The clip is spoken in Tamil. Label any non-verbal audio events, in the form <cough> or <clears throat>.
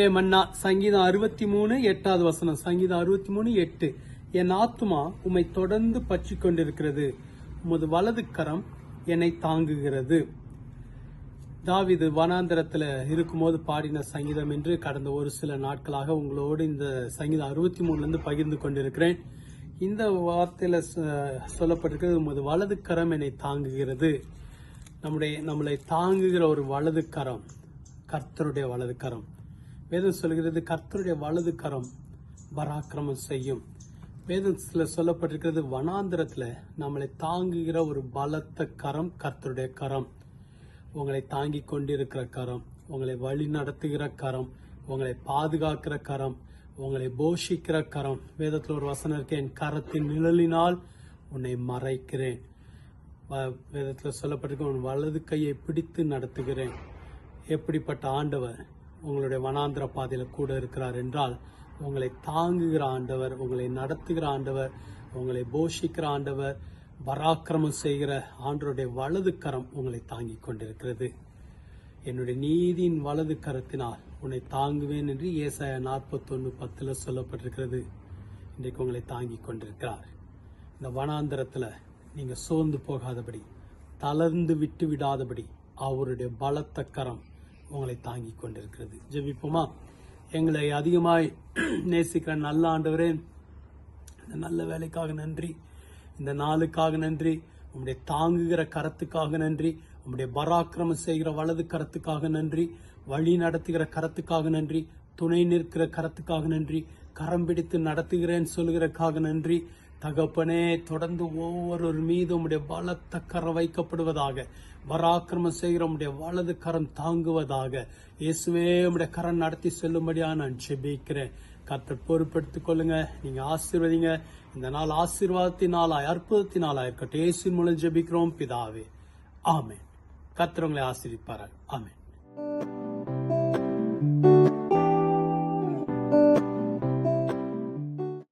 இன்றைய மன்னா சங்கீதம் அறுபத்தி மூணு எட்டாவது வசனம். சங்கீதம் அறுபத்தி மூணு எட்டு. என் ஆத்துமா உம்மை தொடர்ந்து பற்றி கொண்டிருக்கிறது உமது வலது கரம் என்னை தாங்குகிறது. தாவிது வனாந்திரத்தில் இருக்கும்போது பாடின சங்கீதம் என்று கடந்த ஒரு சில நாட்களாக உங்களோடு இந்த சங்கீதம் அறுபத்தி மூணுலேருந்து பகிர்ந்து கொண்டிருக்கிறேன். இந்த வார்த்தையில் சொல்லப்பட்டிருக்கிறது உமது வலது கரம் என்னை தாங்குகிறது. நம்முடைய நம்மளை தாங்குகிற ஒரு வலது கரம் கர்த்தருடைய வலது கரம் வேதம் சொல்கிறது கர்த்தருடைய வலது கரம் பராக்கிரமம் செய்யும். வேதத்தில் சொல்லப்பட்டிருக்கிறது வனாந்திரத்தில் நம்மளை தாங்குகிற ஒரு பலத்த கரம் கர்த்தருடைய கரம். உங்களை தாங்கி கொண்டிருக்கிற கரம் உங்களை வழி நடத்துகிற கரம் உங்களை பாதுகாக்கிற கரம் உங்களை போஷிக்கிற கரம். வேதத்தில் ஒரு வசனம் இருக்கு என் கரத்தின் நிழலினால் உன்னை மறைக்கிறேன். வேதத்தில் சொல்லப்பட்டிருக்க உன் வலது கையை பிடித்து நடத்துகிறேன். எப்படிப்பட்ட ஆண்டவர் உங்களுடைய வனாந்திர பாதையில் கூட இருக்கிறார் என்றால் உங்களை தாங்குகிற ஆண்டவர் உங்களை நடத்துகிற ஆண்டவர் உங்களை போஷிக்கிற ஆண்டவர் பராக்கிரமம் செய்கிற ஆண்டருடைய வலது கரம் உங்களை தாங்கிக் கொண்டிருக்கிறது. என்னுடைய நீதியின் வலது கரத்தினால் உன்னை தாங்குவேன் என்று ஏசாயா நாற்பத்தொன்று பத்தில் சொல்லப்பட்டிருக்கிறது. இன்றைக்கு உங்களை தாங்கி கொண்டிருக்கிறார். இந்த வனாந்திரத்தில் நீங்கள் சோர்ந்து போகாதபடி தளர்ந்து விட்டு விடாதபடி அவருடைய பலத்த கரம் உங்களை தாங்கிக் கொண்டிருக்கிறது. ஜெபிப்போமா? எங்களை அதிகமாய் <clears throat> நேசிக்கிற நல்ல ஆண்டவரே இந்த நல்ல வேலைக்காக நன்றி. இந்த நாளுக்காக நன்றி. உம்முடைய தாங்குகிற கரத்துக்காக நன்றி. உம்முடைய பராக்கிரமம் செய்கிற வலது கரத்துக்காக நன்றி. வழி நடத்துகிற கரத்துக்காக நன்றி. துணை நிற்கிற கரத்துக்காக நன்றி. கரம் பிடித்து நடத்துகிறேன் சொல்லுகிறக்காக நன்றி. தகப்பனே தொடர்ந்து ஒவ்வொருவர் மீது உடைய பலத்த கரம் வைக்கப்படுவதாக பராக்கிரமம் செய்கிற உடைய வலது கரம் தாங்குவதாக இயேசுவே உடைய கரம் நடத்தி செல்லும்படியா நான் செபிக்கிறேன் கத்தர் பொறுப்பெடுத்துக் கொள்ளுங்க. நீங்க ஆசீர்வதிங்க. இந்த நாள் ஆசீர்வாதத்தினாலாய் அற்புதத்தினாலாய் இருக்கட்டும். இயேசு மூலம் ஜெபிக்கிறோம். பிதாவே. ஆமே கத்திரவங்களை உங்களை ஆமே